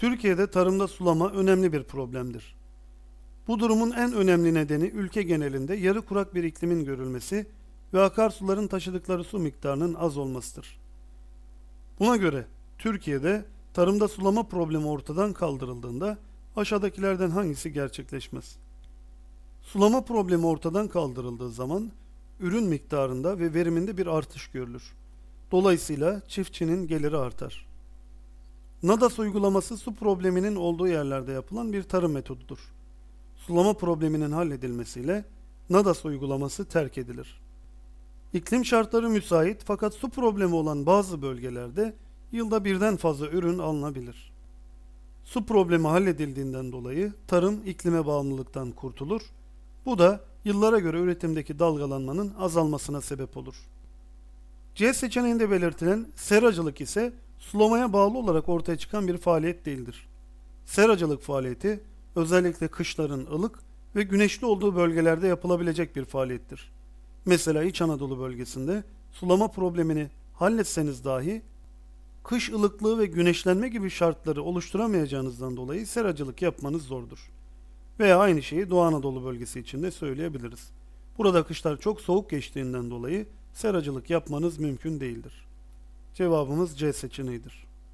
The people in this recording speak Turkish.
Türkiye'de tarımda sulama önemli bir problemdir. Bu durumun en önemli nedeni ülke genelinde yarı kurak bir iklimin görülmesi ve akarsuların taşıdıkları su miktarının az olmasıdır. Buna göre Türkiye'de tarımda sulama problemi ortadan kaldırıldığında aşağıdakilerden hangisi gerçekleşmez? Sulama problemi ortadan kaldırıldığı zaman ürün miktarında ve veriminde bir artış görülür. Dolayısıyla çiftçinin geliri artar. NADAS uygulaması su probleminin olduğu yerlerde yapılan bir tarım metodudur. Sulama probleminin halledilmesiyle NADAS uygulaması terk edilir. İklim şartları müsait fakat su problemi olan bazı bölgelerde yılda birden fazla ürün alınabilir. Su problemi halledildiğinden dolayı tarım iklime bağımlılıktan kurtulur. Bu da yıllara göre üretimdeki dalgalanmanın azalmasına sebep olur. C seçeneğinde belirtilen seracılık ise sulamaya bağlı olarak ortaya çıkan bir faaliyet değildir. Seracılık faaliyeti özellikle kışların ılık ve güneşli olduğu bölgelerde yapılabilecek bir faaliyettir. Mesela İç Anadolu bölgesinde sulama problemini halletseniz dahi kış ılıklığı ve güneşlenme gibi şartları oluşturamayacağınızdan dolayı seracılık yapmanız zordur. Veya aynı şeyi Doğu Anadolu bölgesi için de söyleyebiliriz. Burada kışlar çok soğuk geçtiğinden dolayı seracılık yapmanız mümkün değildir. Cevabımız C seçeneğidir.